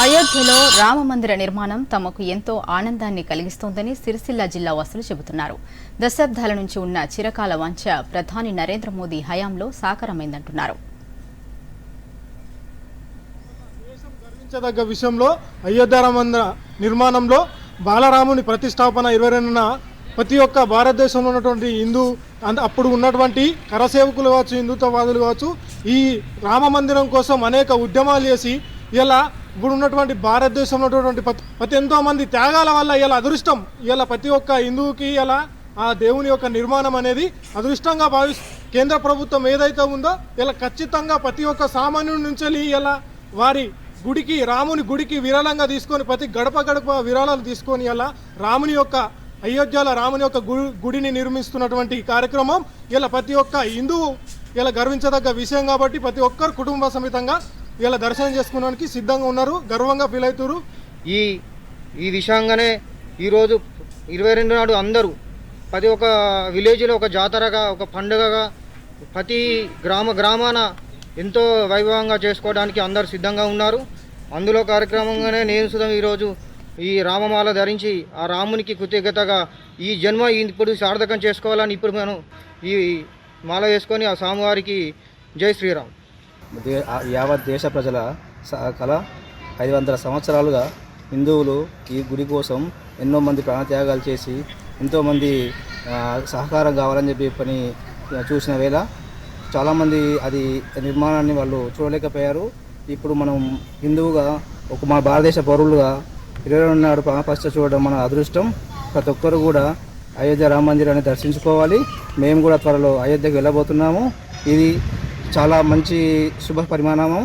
అయోధ్యలో రామ మందిర నిర్మాణం తమకు ఎంతో ఆనందాన్ని కలిగిస్తోందని సిరిసిల్ల జిల్లా వాసులు చెబుతున్నారు. దశాబ్దాల నుంచి ఉన్న చిరకాల వంచ ప్రధాని నరేంద్ర మోదీ హయాంలో సాకారమైందంటున్నారు. గర్వించదగ్గ విషయంలో అయోధ్య మందిర నిర్మాణంలో బాలరాముని ప్రతిష్టాపన ఇరవై రెండున ప్రతి ఒక్క భారతదేశంలో ఉన్నటువంటి హిందూ అంద- అప్పుడు ఉన్నటువంటి కరసేవకులు కావచ్చు హిందుత్వవాదులు కావచ్చు ఈ రామ మందిరం కోసం అనేక ఉద్యమాలు చేసి ఇలా ఇప్పుడు ఉన్నటువంటి భారతదేశంలో ఉన్నటువంటి ప్రతి ప్రతి ఎంతోమంది త్యాగాల వల్ల ఇలా అదృష్టం. ఇలా ప్రతి ఒక్క హిందువుకి ఇలా ఆ దేవుని యొక్క నిర్మాణం అనేది అదృష్టంగా భావి కేంద్ర ప్రభుత్వం ఏదైతే ఉందో ఇలా ఖచ్చితంగా ప్రతి ఒక్క సామాన్యుడి నుంచి ఇలా వారి గుడికి రాముని గుడికి విరాళంగా తీసుకొని ప్రతి గడప గడప విరాళాలు తీసుకొని అలా రాముని యొక్క అయోధ్యలో రాముని యొక్క గుడిని నిర్మిస్తున్నటువంటి కార్యక్రమం ఇలా ప్రతి ఒక్క హిందువు ఇలా గర్వించదగ్గ విషయం కాబట్టి ప్రతి ఒక్కరు కుటుంబ సమేతంగా ఇలా దర్శనం చేసుకోవడానికి సిద్ధంగా ఉన్నారు గర్వంగా ఫీల్ అవుతారు ఈ ఈ విషయంగానే ఈరోజు ఇరవై రెండు నాడు అందరూ ప్రతి ఒక్క విలేజ్లో ఒక జాతరగా ఒక పండుగగా ప్రతి గ్రామ గ్రామాన ఎంతో వైభవంగా చేసుకోవడానికి అందరు సిద్ధంగా ఉన్నారు. అందులో కార్యక్రమంగానే నేను సుధం ఈరోజు ఈ రామమాల ధరించి ఆ రామునికి కృతజ్ఞతగా ఈ జన్మ ఇప్పుడు సార్థకం చేసుకోవాలని ఇప్పుడు మనం ఈ మాల వేసుకొని ఆ స్వామివారికి జై శ్రీరామ్. దే యావత్ దేశ ప్రజల స- కళ ఐదు వందల సంవత్సరాలుగా హిందువులు ఈ గుడి కోసం ఎన్నో మంది ప్రాణత్యాగాలు చేసి ఎంతోమంది సహకారం కావాలని చెప్పి పని చూసిన వేళ చాలామంది అది నిర్మాణాన్ని వాళ్ళు చూడలేకపోయారు. ఇప్పుడు మనం హిందువుగా ఒక మన భారతదేశ పౌరులుగా ఇరవై రెండు నాడు ప్రాణప్రతిష్ఠ చూడడం మన అదృష్టం. ప్రతి ఒక్కరు కూడా అయోధ్య రామ మందిరాన్ని దర్శించుకోవాలి. మేము కూడా త్వరలో అయోధ్యకు వెళ్ళబోతున్నాము. ఇది చాలా మంచి శుభ పరిమాణము